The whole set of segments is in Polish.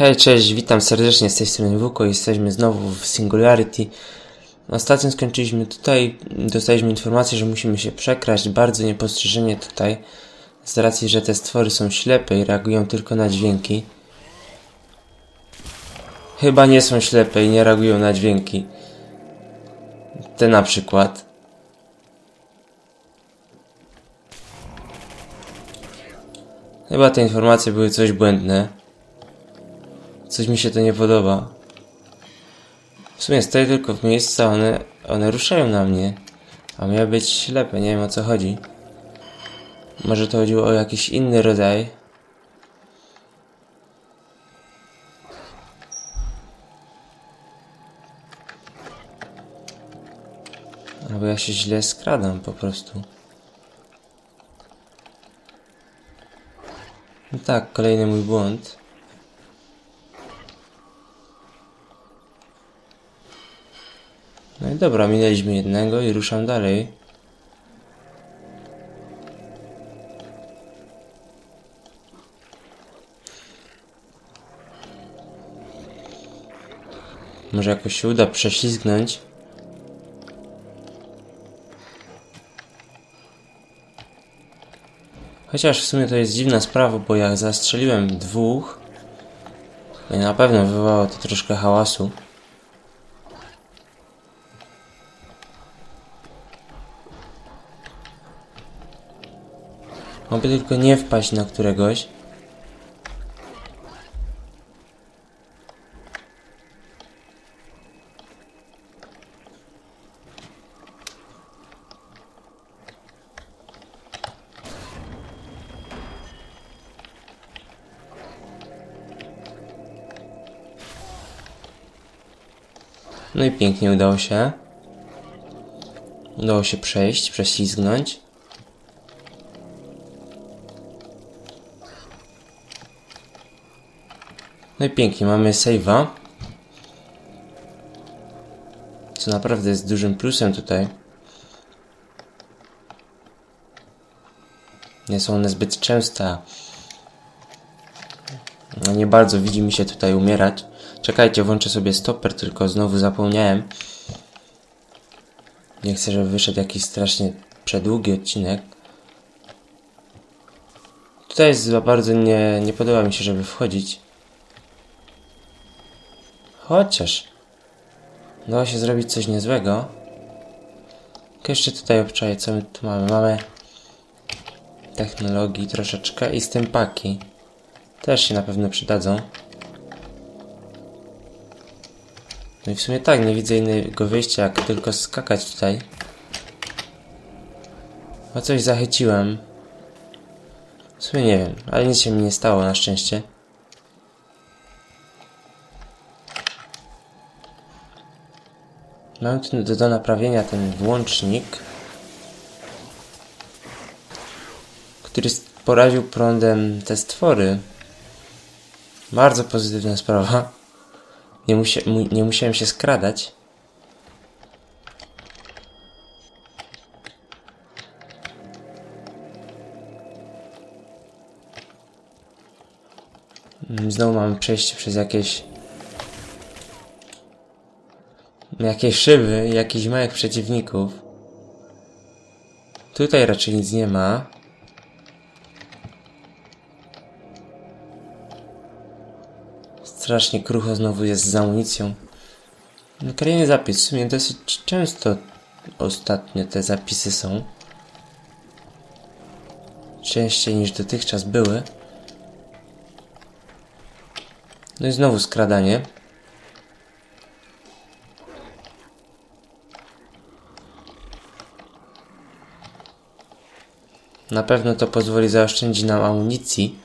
Hej, cześć, witam serdecznie z tej strony Wuko. Jesteśmy znowu w Singularity. Ostatnio skończyliśmy tutaj, dostaliśmy informację, że musimy się przekraść bardzo niepostrzeżenie tutaj, z racji, że te stwory są ślepe i reagują tylko na dźwięki. Chyba nie są ślepe i nie reagują na dźwięki. Te na przykład. Chyba te informacje były coś błędne. Coś mi się to nie podoba. W sumie stoję tylko w miejscu, one, one ruszają na mnie. A miały być ślepe, nie wiem o co chodzi. Może to chodziło o jakiś inny rodzaj. Albo ja się źle skradam po prostu. No tak, kolejny mój błąd. No i dobra, minęliśmy jednego i ruszam dalej. Może jakoś się uda prześlizgnąć. Chociaż w sumie to jest dziwna sprawa, bo jak zastrzeliłem dwóch, na pewno wywołało to troszkę hałasu. Mogę tylko nie wpaść na któregoś. No i pięknie udało się. Udało się przejść, prześlizgnąć. No i pięknie, mamy save'a. Co naprawdę jest dużym plusem tutaj. Nie są one zbyt częste. No nie bardzo widzi mi się tutaj umierać. Czekajcie, włączę sobie stopper, tylko znowu zapomniałem. Nie chcę, żeby wyszedł jakiś strasznie przedługi odcinek. Tutaj jest za bardzo nie, nie podoba mi się, żeby wchodzić. Chociaż dało się zrobić coś niezłego. Jeszcze tutaj obczaję, co my tu mamy. Mamy technologii troszeczkę i stępaki. Też się na pewno przydadzą. No i w sumie tak, nie widzę innego wyjścia, jak tylko skakać tutaj. O coś zachyciłem. W sumie nie wiem, ale nic się mi nie stało na szczęście. Mam tu do, do naprawienia ten włącznik, który poraził prądem te stwory. Bardzo pozytywna sprawa. Nie, musia, mu, nie musiałem się skradać. Mm, Znowu mamy przejście przez jakieś Jakieś szyby, jakichś małych przeciwników. Tutaj raczej nic nie ma. Strasznie krucho znowu jest z amunicją. No, Kolejny zapis. W sumie dosyć często ostatnio te zapisy są. Częściej niż dotychczas były. No i znowu skradanie. Na pewno to pozwoli zaoszczędzić nam amunicji.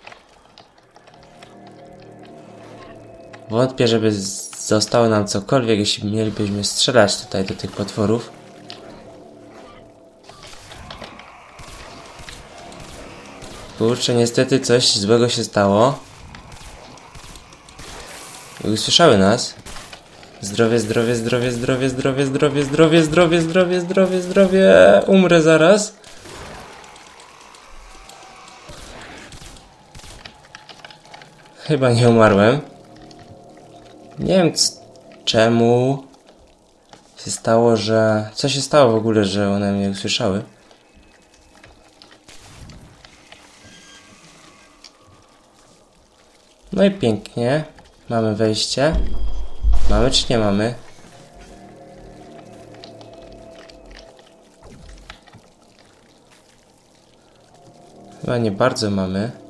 Wątpię, żeby zostało nam cokolwiek, jeśli mielibyśmy strzelać tutaj do tych potworów. Kurczę, niestety coś złego się stało. I usłyszały nas. Zdrowie, zdrowie, zdrowie, zdrowie, zdrowie, zdrowie, zdrowie, zdrowie, zdrowie, zdrowie, zdrowie. Umrę zaraz. Chyba nie umarłem. Nie wiem czemu się stało, że... Co się stało w ogóle, że one mnie usłyszały? No i pięknie. Mamy wejście. Mamy czy nie mamy? Chyba nie bardzo mamy.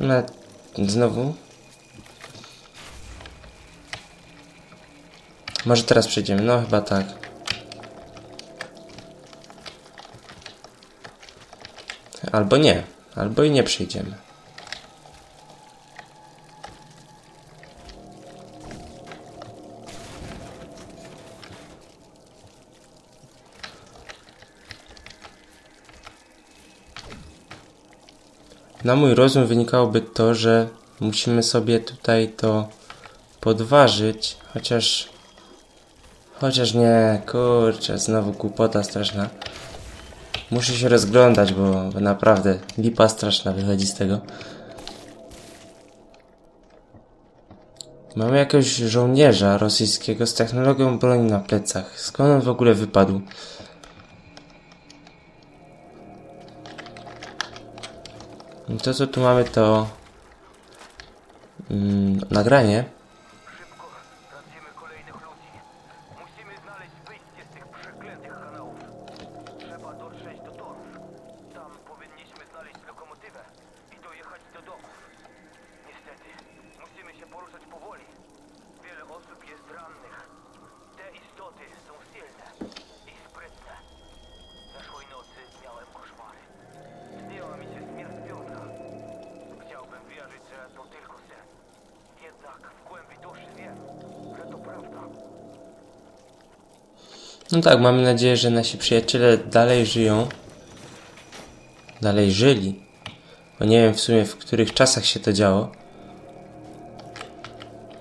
No, znowu. Może teraz przejdziemy, no chyba tak. Albo nie, albo i nie przejdziemy. Na mój rozum wynikałoby to, że musimy sobie tutaj to podważyć, chociaż... Chociaż nie, kurczę, znowu głupota straszna. Muszę się rozglądać, bo naprawdę lipa straszna wychodzi z tego. Mamy jakiegoś żołnierza rosyjskiego z technologią broni na plecach. Skąd on w ogóle wypadł? To co tu mamy to mm, nagranie. No tak, mamy nadzieję, że nasi przyjaciele dalej żyją. Dalej żyli. Bo nie wiem w sumie w których czasach się to działo.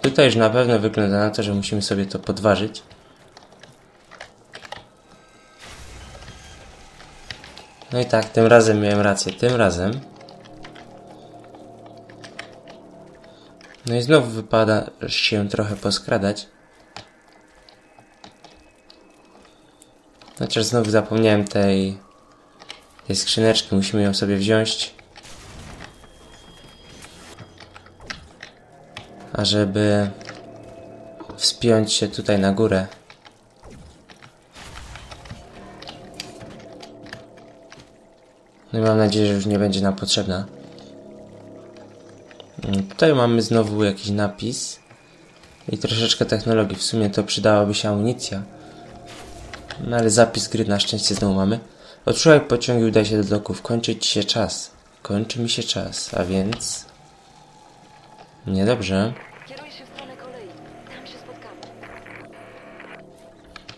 Tutaj już na pewno wygląda na to, że musimy sobie to podważyć. No i tak, tym razem miałem rację, tym razem. No i znowu wypada się trochę poskradać. Chociaż znowu zapomniałem tej, tej skrzyneczki, musimy ją sobie wziąć. A żeby wspiąć się tutaj na górę. No i mam nadzieję, że już nie będzie nam potrzebna. Mm, Tutaj mamy znowu jakiś napis i troszeczkę technologii. W sumie to przydałaby się amunicja. No ale zapis gry na szczęście znowu mamy. Otrzymaj pociąg i udaj się do doków. Kończy ci się czas. Kończy mi się czas, a więc... Niedobrze.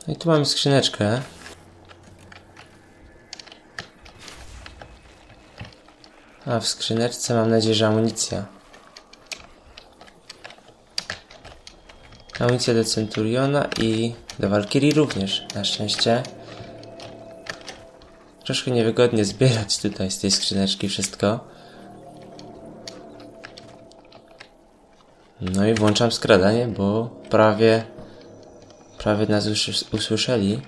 No i tu mamy skrzyneczkę. A w skrzyneczce mam nadzieję, że amunicja. Amunicja do Centuriona i do Valkyrii również, na szczęście. Troszkę niewygodnie zbierać tutaj z tej skrzyneczki wszystko. No i włączam skradanie, bo prawie Prawie nas usłyszeli.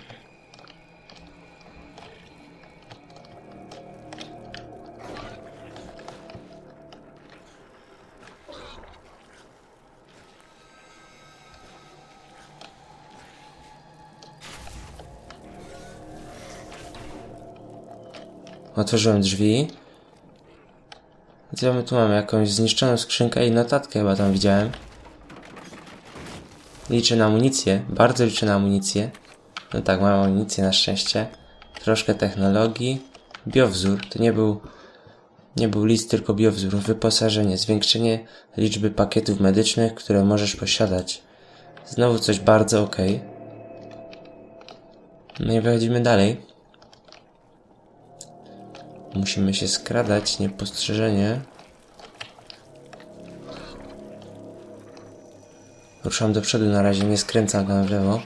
Otworzyłem drzwi. Co my tu mamy? Jakąś zniszczoną skrzynkę i notatkę chyba tam widziałem. Liczę na amunicję, bardzo liczę na amunicję. No tak, mam amunicję na szczęście. Troszkę technologii. Biowzór, to nie był, nie był list, tylko biowzór. Wyposażenie, zwiększenie liczby pakietów medycznych, które możesz posiadać. Znowu coś bardzo ok. No i wychodzimy dalej. Musimy się skradać niepostrzeżenie. Ruszam do przodu na razie, nie skręcam tam w lewo.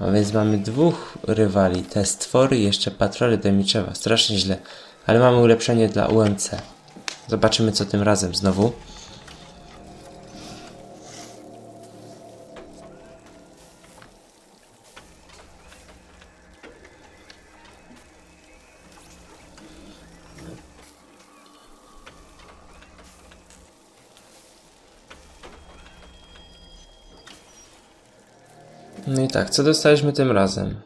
A więc mamy dwóch rywali, te stwory i jeszcze patrole Demiczewa. Strasznie źle. Ale mamy ulepszenie dla UMC. Zobaczymy co tym razem znowu. Tak, co dostaliśmy tym razem?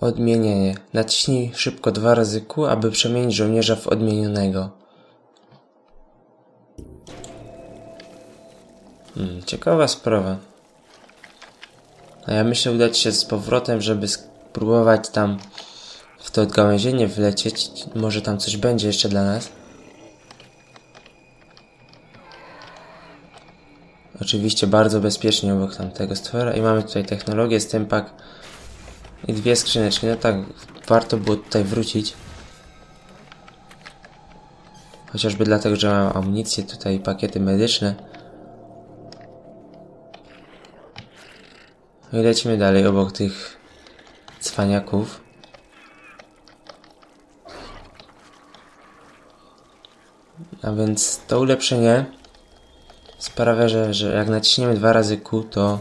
Odmienienie. Naciśnij szybko dwa razy Q, aby przemienić żołnierza w odmienionego. Hmm, ciekawa sprawa. A ja myślę udać się z powrotem, żeby spróbować tam w to odgałęzienie wlecieć. Może tam coś będzie jeszcze dla nas. Oczywiście bardzo bezpiecznie obok tamtego stwora i mamy tutaj technologię, stempak i dwie skrzyneczki. No tak, warto było tutaj wrócić. Chociażby dlatego, że mam amunicję, tutaj pakiety medyczne. No i lecimy dalej obok tych cwaniaków. A więc to ulepszenie sprawia, że, że jak naciśniemy dwa razy Q, to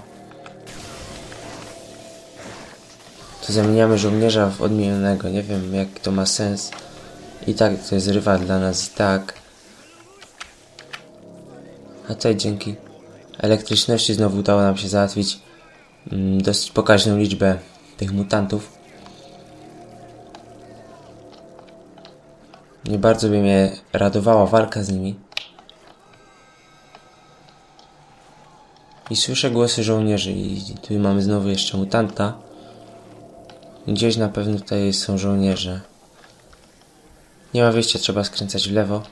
to zamieniamy żołnierza w odmienionego. Nie wiem, jak to ma sens. I tak to jest rywal dla nas i tak. A tutaj dzięki elektryczności znowu udało nam się załatwić mm, dosyć pokaźną liczbę tych mutantów. Nie bardzo by mnie radowała walka z nimi. I słyszę głosy żołnierzy i tu mamy znowu jeszcze mutanta. Gdzieś na pewno tutaj są żołnierze. Nie ma wyjścia, trzeba skręcać w lewo.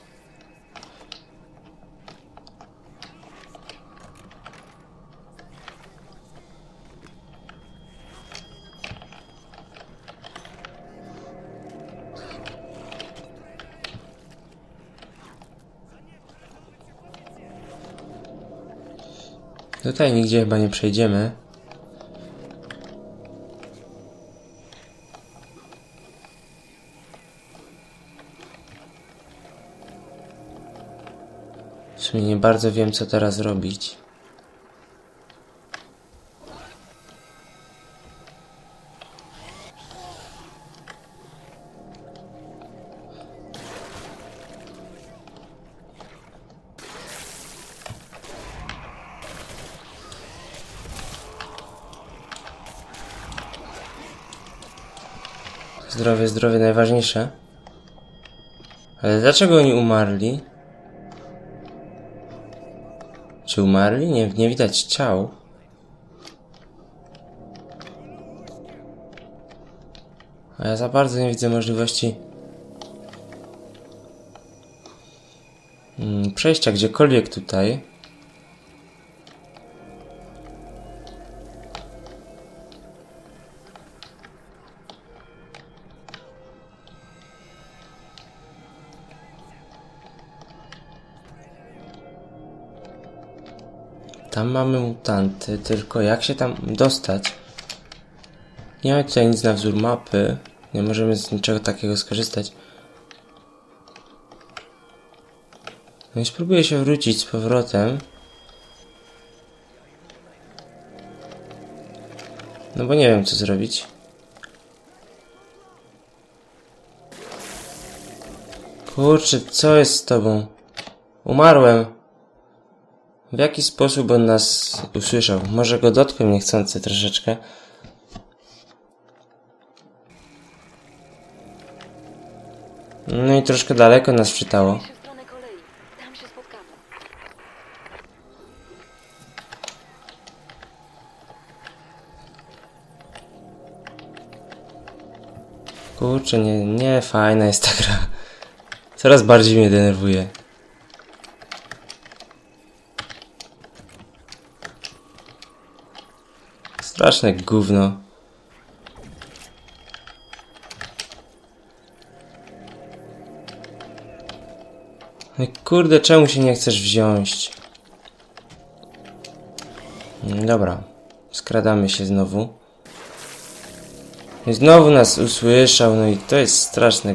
Tutaj nigdzie chyba nie przejdziemy. W sumie nie bardzo wiem, co teraz robić. Zdrowie, zdrowie najważniejsze. Ale dlaczego oni umarli? Czy umarli? Nie, nie widać ciał. A ja za bardzo nie widzę możliwości mm, przejścia gdziekolwiek tutaj. Tam mamy mutanty, tylko jak się tam dostać? Nie ma tutaj nic na wzór mapy. Nie możemy z niczego takiego skorzystać. No i spróbuję się wrócić z powrotem. No bo nie wiem co zrobić. Kurczę, co jest z tobą? Umarłem. W jaki sposób on nas usłyszał? Może go dotknął niechcący troszeczkę. No i troszkę daleko nas spotkamy. Kurczę, nie, nie fajna jest ta gra. Coraz bardziej mnie denerwuje. Straszne gówno. No kurde, czemu się nie chcesz wziąć? Mm, Dobra, skradamy się znowu. I znowu nas usłyszał, no i to jest straszne.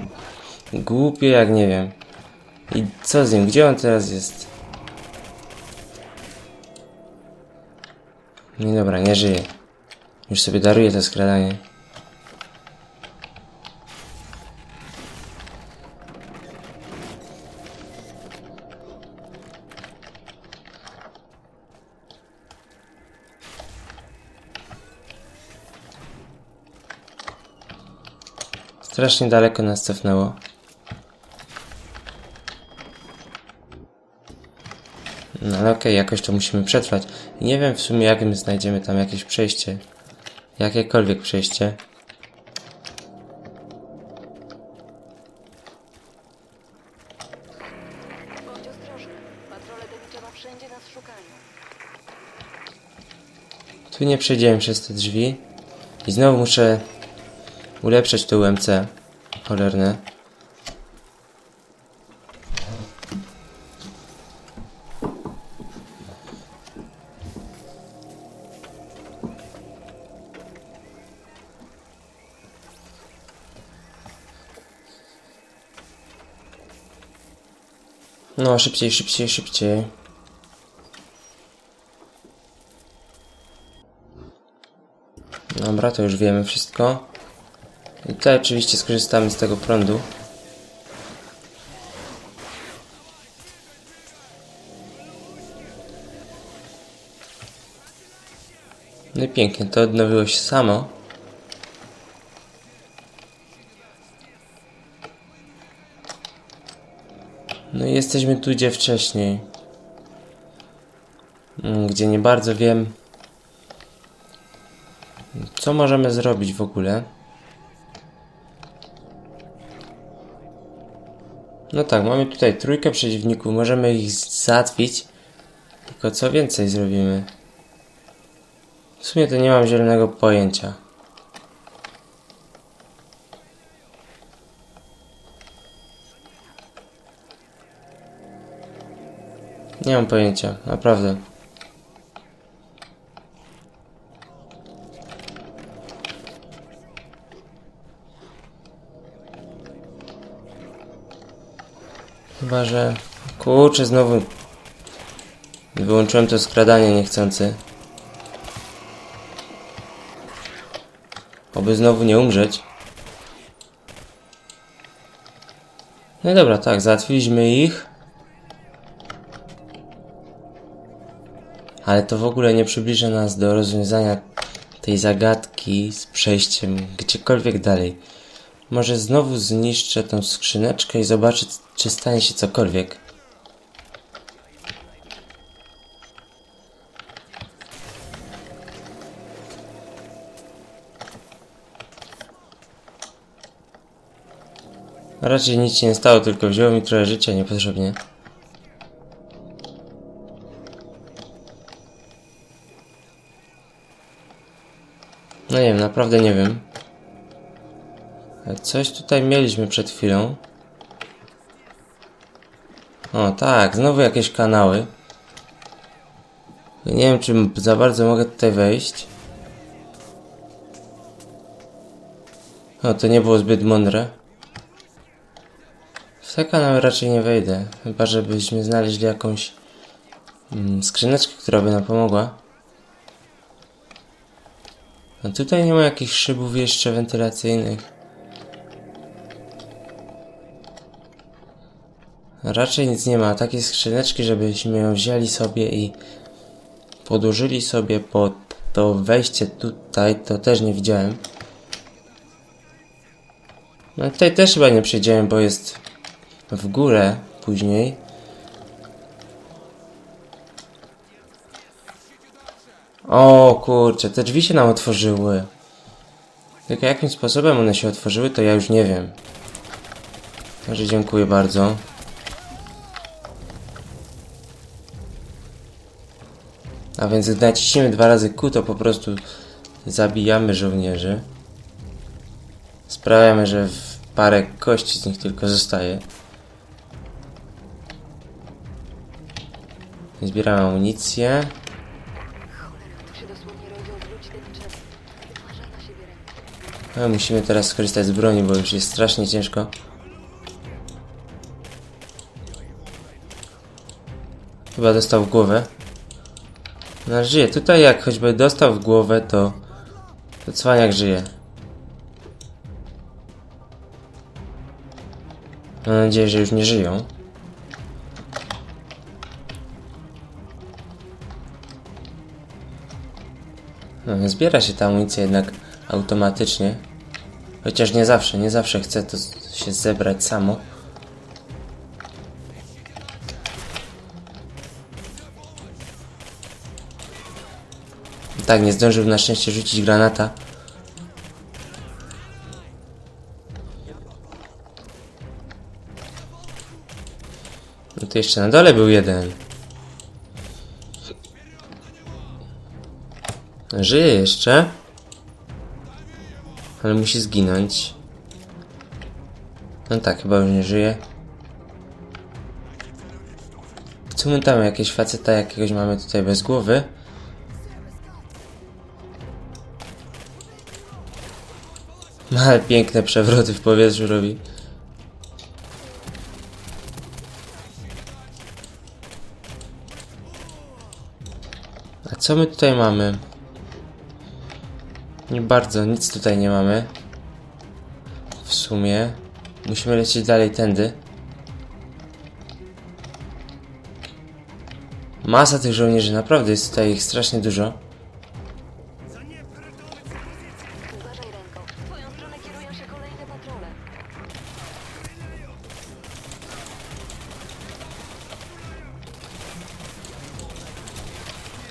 Głupie jak nie wiem. I co z nim? Gdzie on teraz jest? No dobra, nie żyje. Już sobie daruję to skradanie. Strasznie daleko nas cofnęło. No ale okej, jakoś to musimy przetrwać. Nie wiem w sumie jak my znajdziemy tam jakieś przejście. Jakiekolwiek przejście. Bądź ostrożny. Patrole Deniczowa wszędzie nas szukają. Tu nie przejdziemy przez te drzwi. I znowu muszę ulepszać to UMC. Cholerne. No, szybciej, szybciej, szybciej. Dobra, to już wiemy wszystko. I tutaj oczywiście skorzystamy z tego prądu. No i pięknie, to odnowiło się samo. Jesteśmy tu, gdzie wcześniej. Mm, Gdzie nie bardzo wiem, co możemy zrobić w ogóle? No tak, mamy tutaj trójkę przeciwników, możemy ich załatwić. Tylko co więcej zrobimy? W sumie to nie mam zielonego pojęcia. Nie mam pojęcia, naprawdę. Chyba, że... Kurczę, znowu... Wyłączyłem to skradanie niechcący. Oby znowu nie umrzeć. No i dobra, tak, załatwiliśmy ich. Ale to w ogóle nie przybliża nas do rozwiązania tej zagadki z przejściem gdziekolwiek dalej. Może znowu zniszczę tą skrzyneczkę i zobaczę, czy stanie się cokolwiek. Raczej nic się nie stało, tylko wzięło mi trochę życia niepotrzebnie. No nie wiem, naprawdę nie wiem. Coś tutaj mieliśmy przed chwilą. O tak, znowu jakieś kanały. Nie wiem, czy za bardzo mogę tutaj wejść. O, to nie było zbyt mądre. W te kanały raczej nie wejdę. Chyba, żebyśmy znaleźli jakąś mm, skrzyneczkę, która by nam pomogła. A tutaj nie ma jakichś szybów jeszcze wentylacyjnych. Raczej nic nie ma. Takie skrzyneczki, żebyśmy ją wzięli sobie i podłożyli sobie pod to wejście tutaj, to też nie widziałem. No tutaj też chyba nie przejdziemy, bo jest w górę później. O kurczę, te drzwi się nam otworzyły. Tylko jakim sposobem one się otworzyły, to ja już nie wiem. Także dziękuję bardzo. A więc gdy naciśniemy dwa razy Q, to po prostu zabijamy żołnierzy. Sprawiamy, że w parę kości z nich tylko zostaje. Zbieramy amunicję. No, musimy teraz skorzystać z broni, bo już jest strasznie ciężko. Chyba dostał w głowę. No żyje. Tutaj jak choćby dostał w głowę, to... To cwaniak żyje. Mam nadzieję, że już nie żyją. No, zbiera się ta amunicja jednak automatycznie. Chociaż nie zawsze, nie zawsze chce to się zebrać samo. Tak, nie zdążył na szczęście rzucić granata. No to jeszcze na dole był jeden. Żyje jeszcze. Ale musi zginąć. No tak, chyba już nie żyje. Co my tam? Jakieś faceta jakiegoś mamy tutaj bez głowy. No, Ale piękne przewroty w powietrzu robi. A co my tutaj mamy? Nie bardzo, nic tutaj nie mamy. W sumie. Musimy lecieć dalej tędy. Masa tych żołnierzy, naprawdę jest tutaj ich strasznie dużo. Uważaj ręką. W twoją stronę kierują się kolejne patrole.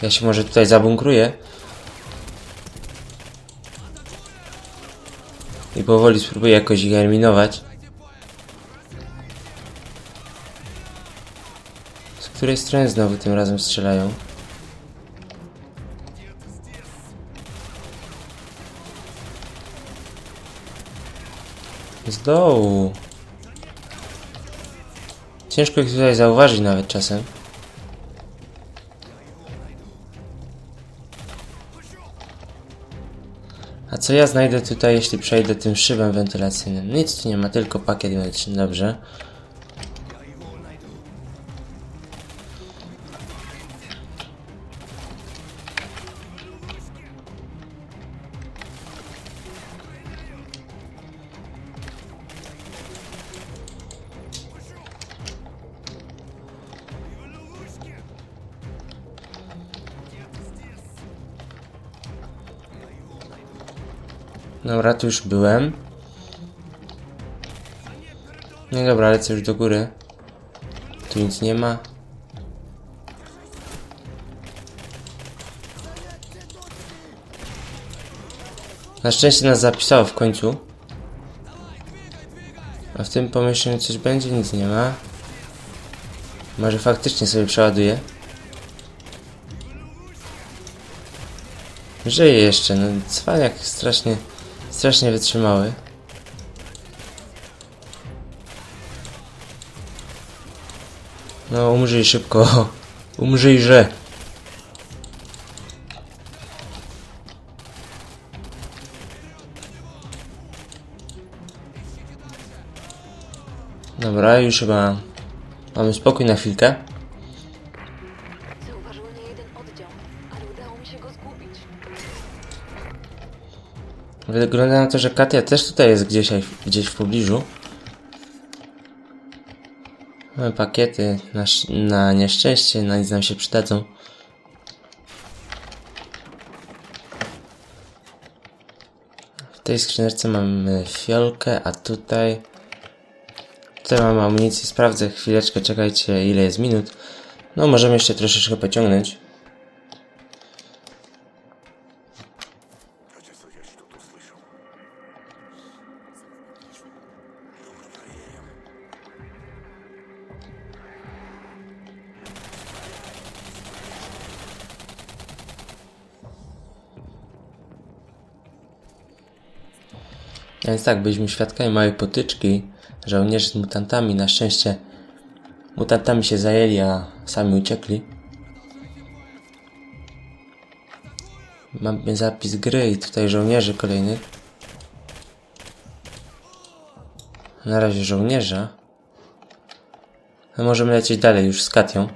Ja się może tutaj zabunkruję. Powoli spróbuję jakoś ich eliminować. Z której strony znowu tym razem strzelają? Z dołu. Ciężko ich tutaj zauważyć nawet czasem. A co ja znajdę tutaj, jeśli przejdę tym szybem wentylacyjnym? Nic tu nie ma, tylko pakiet medyczny, dobrze. Dobra, tu już byłem. No dobra, lecę już do góry. Tu nic nie ma. Na szczęście nas zapisało w końcu. A w tym pomieszczeniu coś będzie? Nic nie ma. Może faktycznie sobie przeładuję. Żyje jeszcze, no cwaniak strasznie, strasznie wytrzymały. No umrzyj szybko, umrzyjże. Dobra, już chyba mamy spokój na chwilkę. Wygląda na to, że Katia też tutaj jest gdzieś, gdzieś w pobliżu. Mamy pakiety na, na nieszczęście, na nic nam się przydadzą. W tej skrzyneczce mamy fiolkę, a tutaj... Tutaj mamy amunicję, sprawdzę chwileczkę, czekajcie ile jest minut. No możemy jeszcze troszeczkę pociągnąć. Częstach byliśmy świadkami małej potyczki żołnierzy z mutantami. Na szczęście mutantami się zajęli, a sami uciekli. Mamy zapis gry i tutaj żołnierzy kolejnych. Na razie żołnierza. Możemy lecieć dalej już z Katią.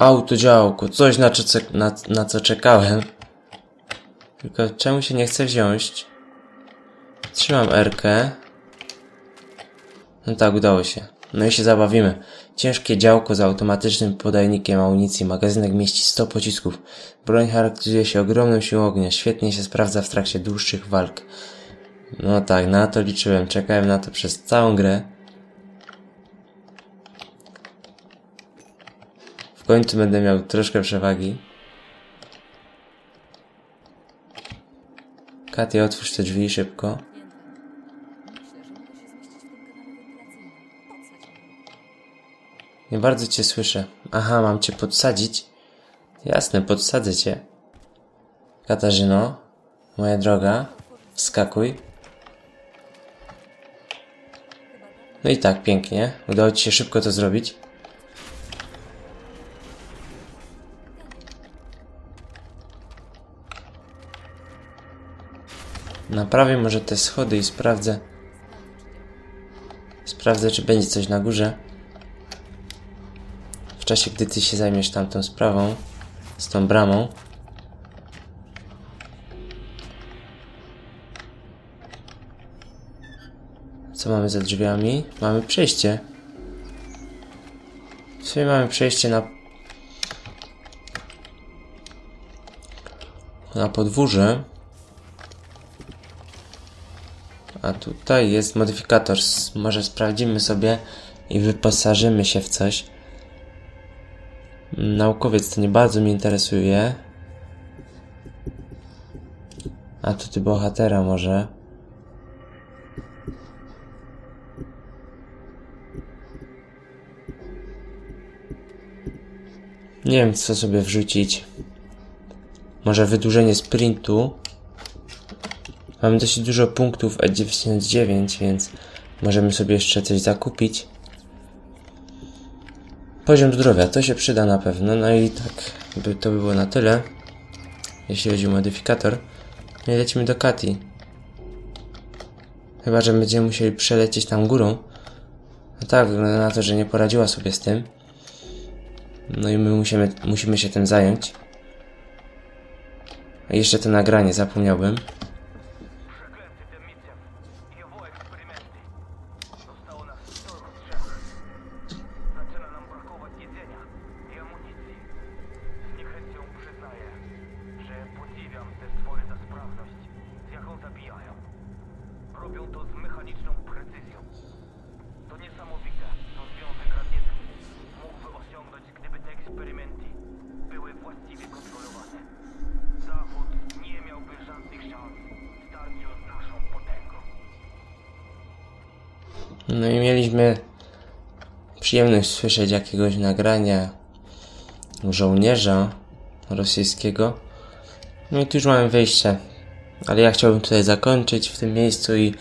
Autodziałko, coś na, co- na, na co czekałem. Tylko czemu się nie chce wziąć? Trzymam R-kę. No tak, udało się. No i się zabawimy. Ciężkie działko z automatycznym podajnikiem amunicji. Magazynek mieści 100 pocisków. Broń charakteryzuje się ogromną siłą ognia. Świetnie się sprawdza w trakcie dłuższych walk. No tak, na to liczyłem. Czekałem na to przez całą grę. Końcu będę miał troszkę przewagi. Katia, otwórz te drzwi szybko. Nie bardzo cię słyszę. Aha, mam cię podsadzić? Jasne, podsadzę cię. Katarzyno, moja droga, wskakuj. No i tak, pięknie. Udało ci się szybko to zrobić. Naprawię może te schody i sprawdzę. Sprawdzę, czy będzie coś na górze. W czasie, gdy ty się zajmiesz tamtą sprawą, z tą bramą. Co mamy za drzwiami? Mamy przejście. W sumie mamy przejście na... Na podwórze. A tutaj jest modyfikator. Może sprawdzimy sobie i wyposażymy się w coś. Naukowiec to nie bardzo mnie interesuje. A tu ty bohatera może. Nie wiem co sobie wrzucić. Może wydłużenie sprintu. Mamy dosyć dużo punktów E99, więc możemy sobie jeszcze coś zakupić. Poziom zdrowia, to się przyda na pewno. No i tak, by, to by było na tyle. Jeśli chodzi o modyfikator. No i lecimy do Kati. Chyba, że będziemy musieli przelecieć tam górą. No tak, wygląda na to, że nie poradziła sobie z tym. No i my musimy, musimy się tym zająć. A jeszcze to nagranie, zapomniałbym. No i mieliśmy przyjemność słyszeć jakiegoś nagrania żołnierza rosyjskiego. No i tu już mamy wyjście. Ale ja chciałbym tutaj zakończyć w tym miejscu i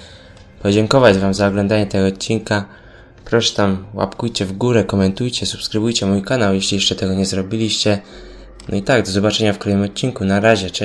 podziękować Wam za oglądanie tego odcinka. Proszę tam łapkujcie w górę, komentujcie, subskrybujcie mój kanał, jeśli jeszcze tego nie zrobiliście. No i tak, do zobaczenia w kolejnym odcinku. Na razie, cześć.